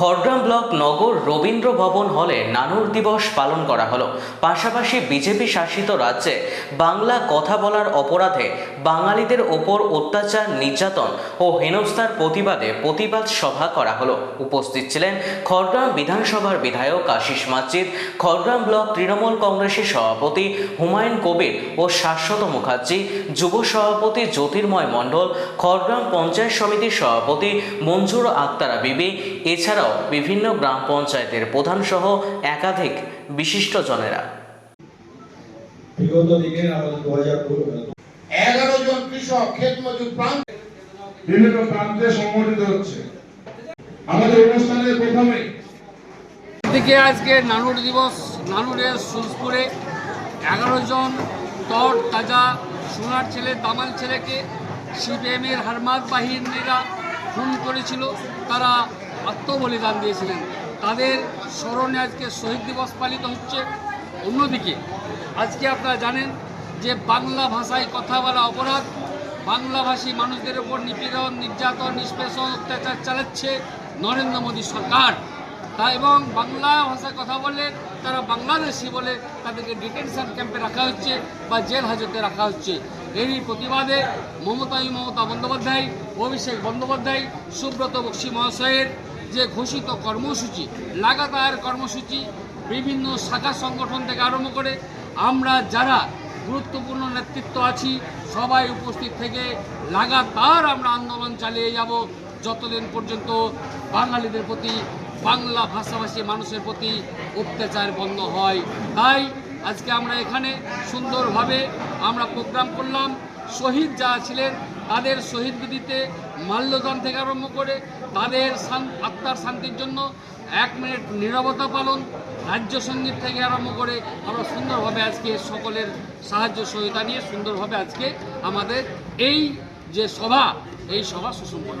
Khargram block Nagar Rabindra Bhavan হলে নানুর দিবস পালন করা হলো। পাশাপাশি বিজেপি শাসিত রাজ্যে বাংলা কথা বলার অপরাধে বাঙালিদের ওপর অত্যাচার, নির্যাতন ও হেনস্থার প্রতিবাদে প্রতিবাদ সভা করা হলো। উপস্থিত ছিলেন খড়গ্রাম বিধানসভার বিধায়ক আশিস মাজিদ খড়গ্রাম ব্লক তৃণমূল কংগ্রেসের সভাপতি হুমায়ুন কবির ও শাশ্বত মুখার্জি, যুব সভাপতি জ্যোতির্ময় মণ্ডল, খড়গ্রাম পঞ্চায়েত সমিতির সভাপতি মঞ্জুর আক্তারা বিবি এছাড়াও বিভিন্ন গ্রাম পঞ্চায়েতের প্রধান সহ একাধিক বিশিষ্টজনেরা বিগত দিনে আমাদের এগারো জন কৃষক ক্ষেত মজুর প্রাণ বিভিন্ন প্রান্তে সংগঠিত হচ্ছে। আমাদের অনুষ্ঠানের প্রথমে দিকে আজকে নানুর দিবস নানুরের সুলপুরে এগারো জন তর তাজা সোনার ছেলে দামাল ছেলেকে সিপিএমের হারমাদ বাহিনীরা খুন করেছিল। তারা আত্মবলিদান দিয়েছিলেন। তাদের স্মরণে আজকে শহীদ দিবস পালিত হচ্ছে। অন্যদিকে, আজকে আপনারা জানেন যে বাংলা ভাষায় কথা বলা অপরাধ। বাংলাভাষী মানুষদের ওপর নিপীড়ন, নির্যাতন, নিষ্পেষণ, অত্যাচার চালাচ্ছে নরেন্দ্র মোদী সরকার। তা এবং বাংলা ভাষায় কথা বলে তারা বাংলাদেশি বলে তাদেরকে ডিটেনশন ক্যাম্পে রাখা হচ্ছে বা জেল হাজতে রাখা হচ্ছে। এরই প্রতিবাদে মমতাই মমতা বন্দ্যোপাধ্যায়, অভিষেক বন্দ্যোপাধ্যায়, সুব্রত বক্সী মহাশয়ের যে ঘোষিত কর্মসূচি, লাগাতার কর্মসূচি বিভিন্ন শাখা সংগঠন থেকে আরম্ভ করে আমরা যারা গুরুত্বপূর্ণ নেতৃত্ব আছি, সবাই উপস্থিত থেকে লাগাতার আমরা আন্দোলন চালিয়ে যাব। যতদিন পর্যন্ত বাঙালিদের প্রতি, বাংলা ভাষাভাষী মানুষের প্রতি অত্যাচার বন্ধ হয়। তাই আজকে আমরা এখানে সুন্দরভাবে আমরা প্রোগ্রাম করলাম। শহীদ যারা ছিলেন তাদের শহীদ বিধিতে মাল্যদান থেকে আরম্ভ করে তাদের আত্মার শান্তির জন্য এক মিনিট নিরবতা পালন, রাজ্য সংগীত থেকে আরম্ভ করে আমরা সুন্দরভাবে আজকে সকলের সাহায্য সহায়তা নিয়ে সুন্দরভাবে আজকে আমাদের এই যে সভা, এই সভা সুসম্পন্ন